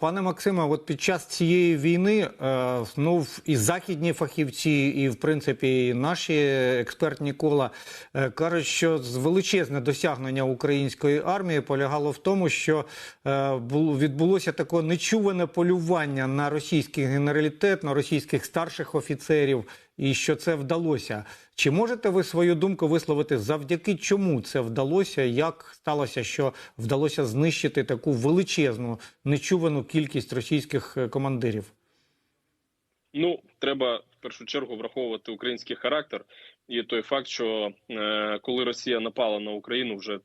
Пане Максиме, от під час цієї війни е, ну, і західні фахівці, і в принципі і наші експертні кола е, кажуть, що величезне досягнення української армії полягало в тому, що е, відбулося таке нечуване полювання на російський генералітет, на російських старших офіцерів, і що це вдалося. Чи можете ви свою думку висловити, завдяки чому це вдалося? Як сталося, що вдалося знищити таку величезну нечувану кількість російських е, командирів? Ну, треба в першу чергу враховувати український характер і той факт, що е, коли Росія напала на Україну вже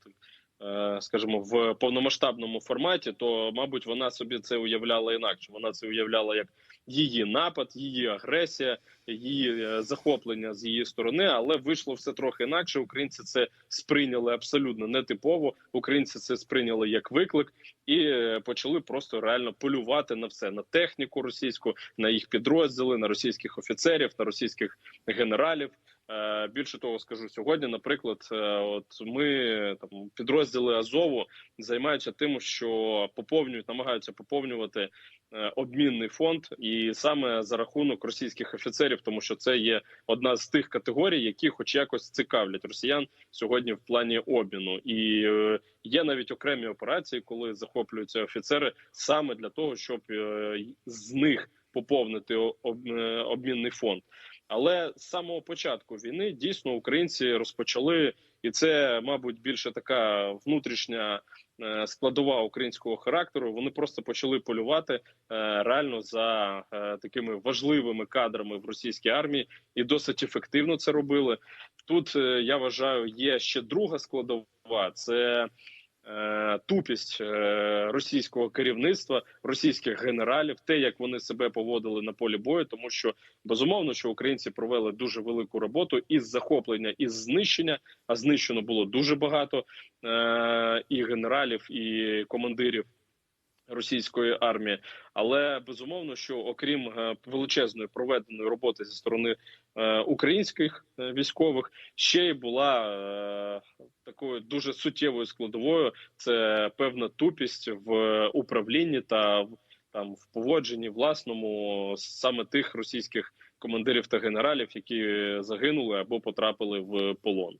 скажімо, в повномасштабному форматі, то мабуть вона собі це уявляла інакше. Вона це уявляла як її напад, її агресія, її е, захоплення з її сторони, але вийшло все трохи інакше. Українці це сприйняли абсолютно нетипово. Українці це сприйняли як виклик і е, почали просто реально полювати на все на техніку російську, на їх підрозділи, на російських офіцерів, на російських генералів. Е, Більше того, скажу сьогодні. Наприклад, е, от ми там підрозділи Азову займаються тим, що поповнюють, намагаються поповнювати е, обмінний фонд, і саме за рахунок російських офіцерів, тому що це є одна з тих категорій, які, хоч якось цікавлять росіян сьогодні в плані обміну. І є навіть окремі операції, коли захоплюються офіцери саме для того, щоб з них поповнити е, обмінний фонд. Але з самого початку війни дійсно українці розпочали, і це, мабуть, більше така внутрішня е, складова українського характеру. Вони просто почали полювати е, реально за такими важливими кадрами в російській армії, і досить ефективно це робили. Тут я вважаю, є ще друга складова це. Е, Тупість е, російського керівництва, російських генералів, те, як вони себе поводили на полі бою, тому що безумовно, що українці провели дуже велику роботу із захоплення, із знищення. А знищено було дуже багато е, і генералів, і командирів російської армії. Але безумовно, що окрім величезної проведеної роботи зі сторони українських військових, ще й була такою дуже суттєвою складовою. Це певна тупість в управлінні та в там в поводженні власному саме тих російських командирів та генералів, які загинули або потрапили в полон.